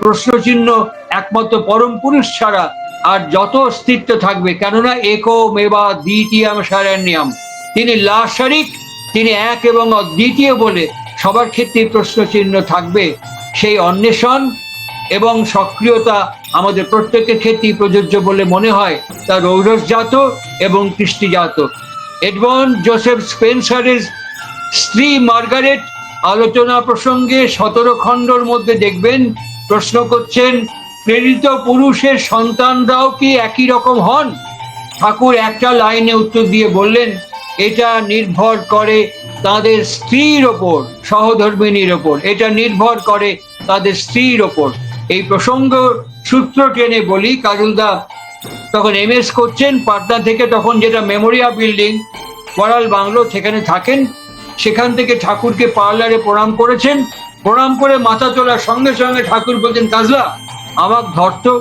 প্রশ্নচিহ্ন একমাত্র পরম পুরুষ ছাড়া আর যত অস্তিত্ব থাকবে, কেননা একো মেবা দ্বিতীয়াম সারান্যাম তিনি লাশারিক, তিনি এক এবং অদ্বিতীয় বলে সবার ক্ষেত্রে প্রশ্নচিহ্ন থাকবে। সেই অন্বেষণ এবং সক্রিয়তা আমাদের প্রত্যেকের ক্ষেত্রেই প্রযোজ্য বলে মনে হয়। তা রৌরসজাত এবং কৃষ্টিজাত এডমন্ড জোসেফ স্পেন্সারের স্ত্রী মার্গারেট আলোচনা প্রসঙ্গে সতেরো খণ্ডর মধ্যে দেখবেন প্রশ্ন করছেন, প্রেরিত পুরুষের সন্তানরাও কি একই রকম হন? ঠাকুর একটা লাইনে উত্তর দিয়ে বললেন, এটা নির্ভর করে তাদের স্ত্রীর ওপর, সহধর্মিনীর ওপর, এটা নির্ভর করে তাদের স্ত্রীর ওপর। এই প্রসঙ্গ সূত্র টেনে বলি, কাজলদা তখন এম এস করছেন, পাটনা থেকে তখন যেটা মেমোরিয়া বিল্ডিং, বড়াল বাংলো সেখানে থাকেন, সেখান থেকে ঠাকুরকে পার্লারে প্রণাম করেছেন প্রণাম করে মাথা তোলার সঙ্গে সঙ্গে ঠাকুর বলছেন, কাজলা আমার ধরত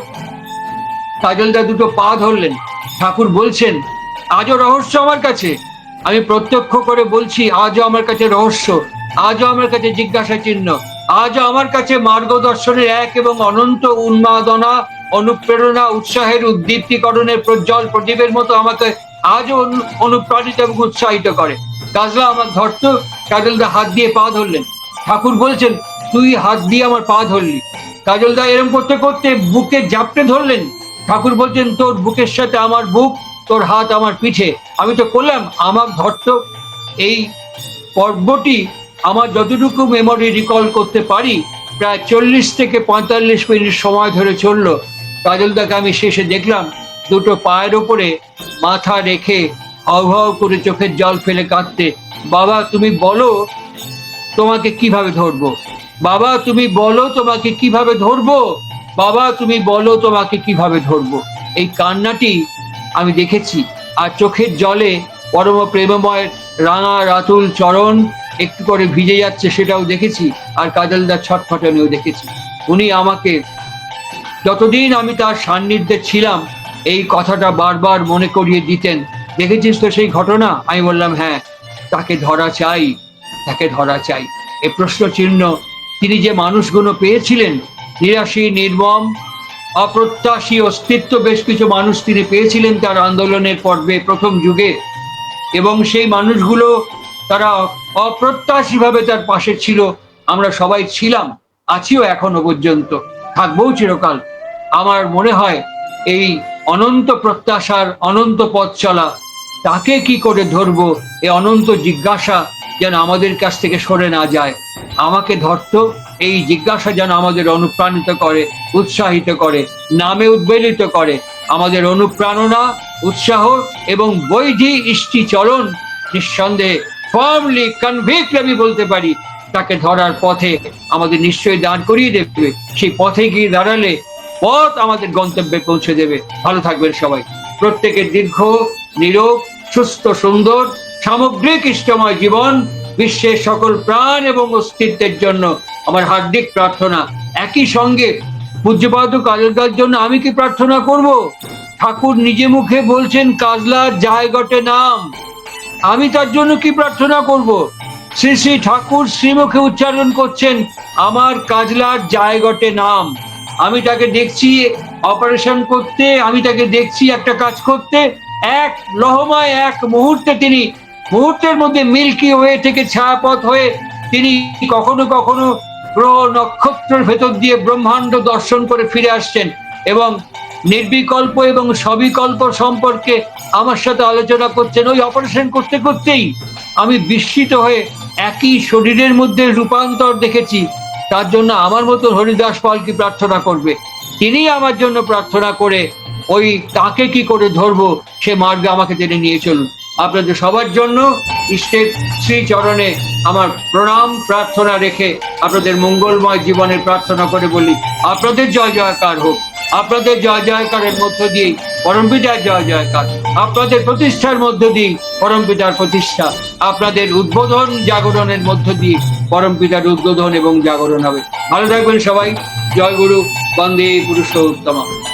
কাজলদা দুটো পা ধরলেন। ঠাকুর বলছেন, আজও রহস্য আমার কাছে। আমি প্রত্যক্ষ করে বলছি, আজও আমার কাছে রহস্য, আজও আমার কাছে জিজ্ঞাসা চিহ্ন, আজও আমার কাছে মার্গদর্শনের এক এবং অনন্ত উন্মাদনা, অনুপ্রেরণা, উৎসাহের উদ্দীপ্তিকরণের প্রজ্জ্বল প্রদীপের মতো আমাকে আজও অনু- অনুপ্রাণিত এবং উৎসাহিত করে। কাজলা আমার ধরত কাজলদা হাত দিয়ে পা ধরলেন। ঠাকুর বলছেন, তুই হাত দিয়ে আমার পা ধরলি। কাজলদা এরম করতে করতে বুকে জাপটে ধরলেন। ঠাকুর বলছেন, তোর বুকের সাথে আমার বুক, তোর হাত আমার পিঠে। আমি তো করলাম, আমার ধরত। এই পর্বটি আমার যতটুকু মেমোরি রিকল করতে পারি, প্রায় চল্লিশ থেকে পঁয়তাল্লিশ মিনিট সময় ধরে চলল। কাজলদাকে আমি শেষে দেখলাম, দুটো পায়ের ওপরে মাথা রেখে হাউ করে চোখের জল ফেলে কাঁদতে, বাবা, তুমি বলো তোমাকে কীভাবে ধরবো? বাবা, তুমি বলো তোমাকে কীভাবে ধরবো? বাবা, তুমি বলো তোমাকে কীভাবে ধরবো? এই কান্নাটি আমি দেখেছি, আর চোখের জলে পরম প্রেমময় রাঙা রাতুল চরণ একটু করে ভিজে যাচ্ছে সেটাও দেখেছি, আর কাজলদার ছটফটানিও দেখেছি। উনি আমাকে, যতদিন আমি তার সান্নিধ্যে ছিলাম, এই কথাটা বারবার মনে করিয়ে দিতেন। দেখেছিস তো সেই ঘটনা? আমি বললাম হ্যাঁ তাকে ধরা চাই। তাকে ধরা চাই। এ প্রশ্ন চিহ্ন তিনি যে মানুষগুলো পেয়েছিলেন, নিরাশী, নির্মম, অপ্রত্যাশী অস্তিত্ব বেশ কিছু মানুষ তিনি পেয়েছিলেন তার আন্দোলনের পর্বে প্রথম যুগে। এবং সেই মানুষগুলো তারা অপ্রত্যাশীভাবে তার পাশে ছিল। আমরা সবাই ছিলাম, আছিও এখনও পর্যন্ত থাকব চিরকাল। আমার মনে হয় এই অনন্ত প্রত্যাশার অনন্ত পথ চলা, তাকে কি করে ধরবো, এ অনন্ত জিজ্ঞাসা যেন আমাদের কাছ থেকে সরে না যায়। আমাকে ধরতো, এই জিজ্ঞাসা যেন আমাদের অনুপ্রাণিত করে, উৎসাহিত করে, নামে উদ্বেলিত করে। আমাদের অনুপ্রেরণা উৎসাহ এবং বৈধি ইষ্টি চলন নিঃসন্দেহে ফার্মলি কনভিক্ট আমি বলতে পারি। তাকে ধরার পথে আমাদের নিশ্চয়ই দাঁড় করিয়ে দেবে। সেই পথে গিয়ে দাঁড়ালে পথ আমাদের গন্তব্যে পৌঁছে দেবে। ভালো থাকবেন সবাই। প্রত্যেকের দীর্ঘ নীরব সুস্থ, সুন্দর সামগ্রিক ইষ্টময় জীবন, বিশ্বের সকল প্রাণ এবং অস্তিত্বের জন্য আমার হার্দিক প্রার্থনা। একই সঙ্গে পূজ্যপাদ কাজলদার জন্য আমি কি প্রার্থনা করব? ঠাকুর নিজে মুখে বলছেন কাজলার জায়গটে নাম। আমি তার জন্য কি প্রার্থনা করব? শ্রী শ্রী ঠাকুর শ্রীমুখে উচ্চারণ করছেন, আমার কাজলার জায়গটে নাম। আমি তাকে দেখছি অপারেশন করতে, আমি তাকে দেখছি একটা কাজ করতে। এক লহমায় এক মুহূর্তে তিনি মুহূর্তের মধ্যে মিল্কি ওয়ে থেকে ছায়াপথ হয়ে তিনি কখনো কখনো গ্রহ নক্ষত্রের ভেতর দিয়ে ব্রহ্মাণ্ড দর্শন করে ফিরে আসছেন এবং নির্বিকল্প এবং সবিকল্প সম্পর্কে আমার সাথে আলোচনা করছেন। ওই অপারেশন করতে করতেই আমি বিস্মিত হয়ে একই শরীরের মধ্যে রূপান্তর দেখেছি। তার জন্য আমার মতো হরিদাস পাল কি প্রার্থনা করবে? তিনি আমার জন্য প্রার্থনা করে ওই তাকে কি করে ধরবো সে মার্গে আমাকে টেনে নিয়ে চলুন। আপনাদের সবার জন্য ইষ্টের শ্রী চরণে আমার প্রণাম, প্রার্থনা রেখে আপনাদের মঙ্গলময় জীবনের প্রার্থনা করে বলি, আপনাদের জয় জয়কার হোক। আপনাদের জয় জয়কারের মধ্য দিয়ে পরম পরমপিতার জয় জয়কার। আপনাদের প্রতিষ্ঠার মধ্য দিয়ে পরমপিতার প্রতিষ্ঠা। আপনাদের উদ্বোধন জাগরণের মধ্য দিয়ে পরমপিতার উদ্বোধন এবং জাগরণ হবে। ভালো থাকবেন সবাই। জয় গুরু বন্দে পুরুষোত্তমা